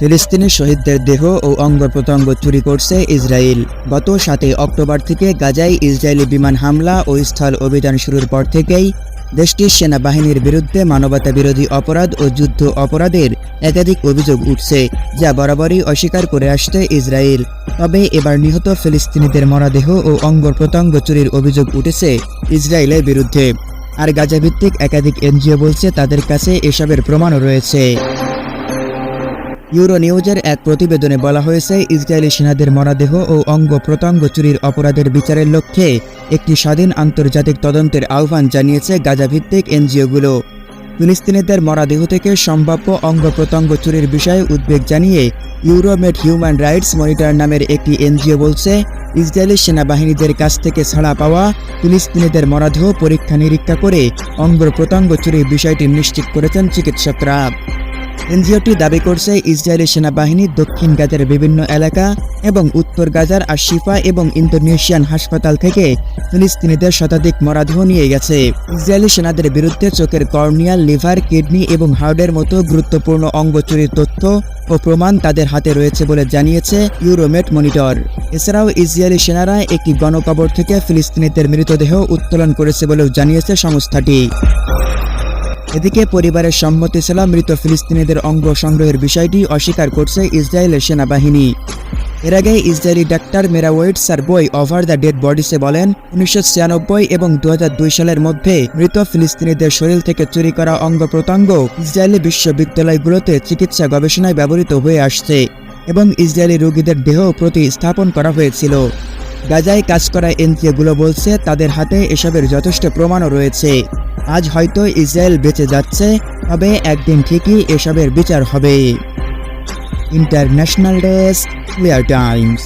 ফিলিস্তিনি শহীদদের দেহ ও অঙ্গ প্রত্যঙ্গ চুরি করছে ইসরায়েল। গত সাতই অক্টোবর থেকে গাজায় ইসরায়েলি বিমান হামলা ও স্থল অভিযান শুরুর পর থেকেই দেশটির সেনাবাহিনীর বিরুদ্ধে মানবতা বিরোধী অপরাধ ও যুদ্ধ অপরাধের একাধিক অভিযোগ উঠছে, যা বরাবরই অস্বীকার করে আসছে ইসরায়েল। তবে এবার নিহত ফিলিস্তিনিদের মরদেহ ও অঙ্গ প্রত্যঙ্গ চুরির অভিযোগ উঠেছে ইসরায়েলের বিরুদ্ধে। আর গাজাভিত্তিক একাধিক এনজিও বলছে তাদের কাছে এসবের প্রমাণও রয়েছে। ইউরো নিউজের এক প্রতিবেদনে বলা হয়েছে, ইসরায়েলি সেনাদের মরাদেহ ও অঙ্গ প্রত্যঙ্গ চুরির অপরাধের বিচারের লক্ষ্যে একটি স্বাধীন আন্তর্জাতিক তদন্তের আহ্বান জানিয়েছে গাজাভিত্তিক এনজিওগুলো। ফিলিস্তিনিদের মরাদেহ থেকে সম্ভাব্য অঙ্গ প্রত্যঙ্গ চুরির বিষয়ে উদ্বেগ জানিয়ে ইউরোমেড হিউম্যান রাইটস মনিটর নামের একটি এনজিও বলছে, ইসরায়েলি সেনাবাহিনীদের কাছ থেকে ছাড়া পাওয়া ফিলিস্তিনিদের মরাদেহ পরীক্ষা নিরীক্ষা করে অঙ্গ প্রত্যঙ্গ চুরির বিষয়টি নিশ্চিত করেছেন চিকিৎসকরা। এনজিওটি দাবি করছে, ইসরায়েলি সেনাবাহিনী দক্ষিণ গাজার বিভিন্ন এলাকা এবং উত্তর গাজার আর আশিফা এবং ইন্দোনেশিয়ান হাসপাতাল থেকে ফিলিস্তিনিদের শতাধিক মরাদেহ নিয়ে গেছে। ইসরায়েলি সেনাদের বিরুদ্ধে চোখের কর্নিয়াল, লিভার, কিডনি এবং হার্টের মতো গুরুত্বপূর্ণ অঙ্গ চুরির তথ্য ও প্রমাণ তাদের হাতে রয়েছে বলে জানিয়েছে ইউরোমেট মনিটর। এছাড়াও ইসরায়েলি সেনারা একটি গণকবর থেকে ফিলিস্তিনিদের মৃতদেহ উত্তোলন করেছে বলেও জানিয়েছে সংস্থাটি। এদিকে পরিবারের সম্মতি ছিল মৃত ফিলিস্তিনিদের অঙ্গ সংগ্রহের বিষয়টি অস্বীকার করছে ইসরায়েলের সেনাবাহিনী। এর আগে ইসরায়েলি ডাক্তার মেরাওয়েট সারবই ওভার দ্য ডেড বডিসে বলেন, উনিশশো ছিয়ানব্বই এবং দু হাজার দুই সালের মধ্যে মৃত ফিলিস্তিনিদের শরীর থেকে চুরি করা অঙ্গ প্রত্যঙ্গ ইসরায়েলি বিশ্ববিদ্যালয়গুলোতে চিকিৎসা গবেষণায় ব্যবহৃত হয়ে আসছে এবং ইসরায়েলি রোগীদের দেহ প্রতিস্থাপন করা হয়েছিল। গাজায় কাজ করা এনজিওগুলো বলছে তাদের হাতে এসবের যথেষ্ট প্রমাণও রয়েছে। আজ হয়তো ইসরায়েল বেঁচে যাচ্ছে, তবে একদিন ঠিকই এসবের বিচার হবে। International desk, clear times.